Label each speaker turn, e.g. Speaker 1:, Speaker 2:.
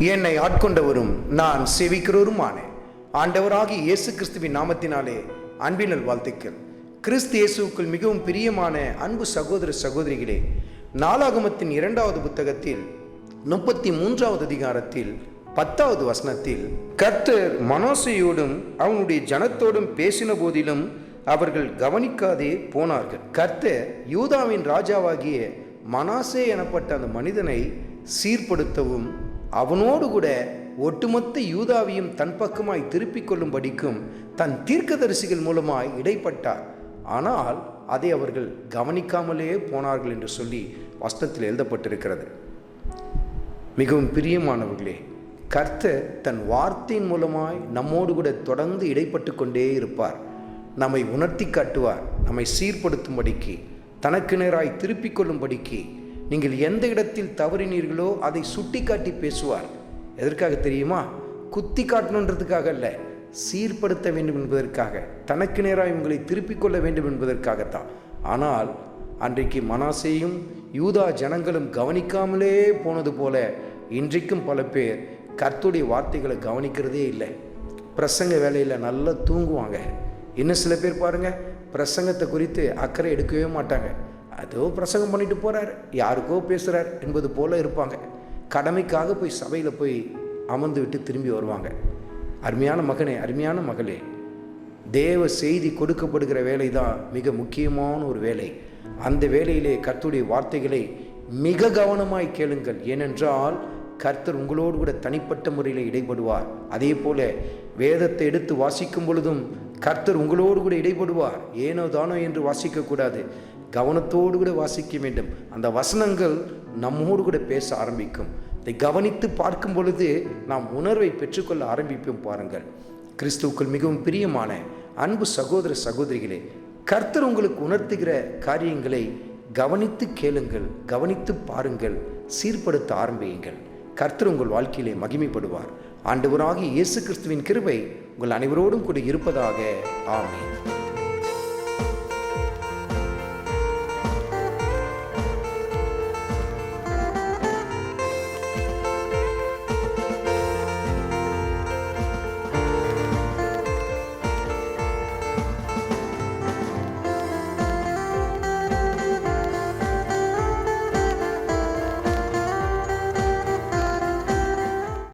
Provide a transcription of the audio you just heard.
Speaker 1: என்னை ஆட்கொண்டவரும் நான் சேவிக்கிறவருமான ஆண்டவராகி இயேசு கிறிஸ்துவின் நாமத்தினாலே அன்பினல் வாழ்த்துக்கள் கிறிஸ்து இயேசுவுக்குள் மிகவும் பிரியமான அன்பு சகோதர சகோதரிகளே நாலாகமத்தின் இரண்டாவது புத்தகத்தில் முப்பத்தி மூன்றாவது அதிகாரத்தில் பத்தாவது வசனத்தில் கர்த்தர் மனோசையோடும் அவனுடைய ஜனத்தோடும் பேசின போதிலும் அவர்கள் கவனிக்காதே போனார்கள். கர்த்தர் யூதாவின் ராஜாவாகிய மனாசே எனப்பட்ட அந்த மனிதனை சீர்படுத்தவும் அவனோடு கூட ஒட்டுமொத்த யூதாவையும் தன் பக்கமாய் திருப்பிக் கொள்ளும்படிக்கும் தன் தீர்க்கதரிசிகள் மூலமாய் இடைப்பட்டார். ஆனால் அதை அவர்கள் கவனிக்காமலே போனார்கள் என்று சொல்லி வஸ்தத்தில் எழுதப்பட்டிருக்கிறது. மிகவும் பிரியமானவர்களே கர்த்தர் தன் வார்த்தையின் மூலமாய் நம்மோடு கூட தொடர்ந்து இடைப்பட்டு கொண்டே இருப்பார். நம்மை உணர்த்தி காட்டுவார் நம்மை சீர்படுத்தும்படிக்கு தனக்கு நேராய் திருப்பிக் கொள்ளும்படிக்கு நீங்கள் எந்த இடத்தில் தவறினீர்களோ அதை சுட்டி காட்டி பேசுவார். எதற்காக தெரியுமா? குத்தி காட்டணுன்றதுக்காக அல்ல சீர்படுத்த வேண்டும் என்பதற்காக தனக்கு நேராக உங்களை திருப்பிக் கொள்ள வேண்டும் என்பதற்காகத்தான். ஆனால் அன்றைக்கு மனாசேயும் யூதா ஜனங்களும் கவனிக்காமலே போனது போல இன்றைக்கும் பல பேர் கர்த்துடைய வார்த்தைகளை கவனிக்கிறதே இல்லை. பிரசங்க வேலையில் நல்லா தூங்குவாங்க. இன்னும் சில பேர் பாருங்கள் பிரசங்கத்தை குறித்து அக்கறை எடுக்கவே மாட்டாங்க. அதோ பிரசங்கம் பண்ணிட்டு போகிறார் யாருக்கோ பேசுகிறார் என்பது போல இருப்பாங்க. கடமைக்காக போய் சபையில் போய் அமர்ந்து விட்டு திரும்பி வருவாங்க. அருமையான மகனே அருமையான மகளே தேவ செய்தி கொடுக்கப்படுகிற வேலை தான் மிக முக்கியமான ஒரு வேலை. அந்த வேலையிலே கர்த்தருடைய வார்த்தைகளை மிக கவனமாய் கேளுங்கள். ஏனென்றால் கர்த்தர் உங்களோடு கூட தனிப்பட்ட முறையில் இடைப்படுவார் அதே போல வேதத்தை எடுத்து வாசிக்கும் பொழுதும் கர்த்தர் உங்களோடு கூட இடைப்படுவார் ஏனோ தானோ என்று வாசிக்கக்கூடாது. கவனத்தோடு கூட வாசிக்க வேண்டும். அந்த வசனங்கள் நம்மோடு கூட பேச ஆரம்பிக்கும். இதை கவனித்து பார்க்கும் பொழுது நாம் உணர்வை பெற்றுக்கொள்ள ஆரம்பிப்போம் பாருங்கள். கிறிஸ்துவுக்குள் மிகவும் பிரியமான அன்பு சகோதர சகோதரிகளே கர்த்தர் உங்களுக்கு உணர்த்துகிற காரியங்களை கவனித்து கேளுங்கள் கவனித்து பாருங்கள் சீர்படுத்த ஆரம்பியுங்கள். கர்த்தர் உங்கள் வாழ்க்கையிலே மகிமைப்படுவார். ஆண்டவராகி இயேசு கிறிஸ்துவின் கிருபை உங்கள் அனைவரோடும் கூட இருப்பதாக. ஆமேன்.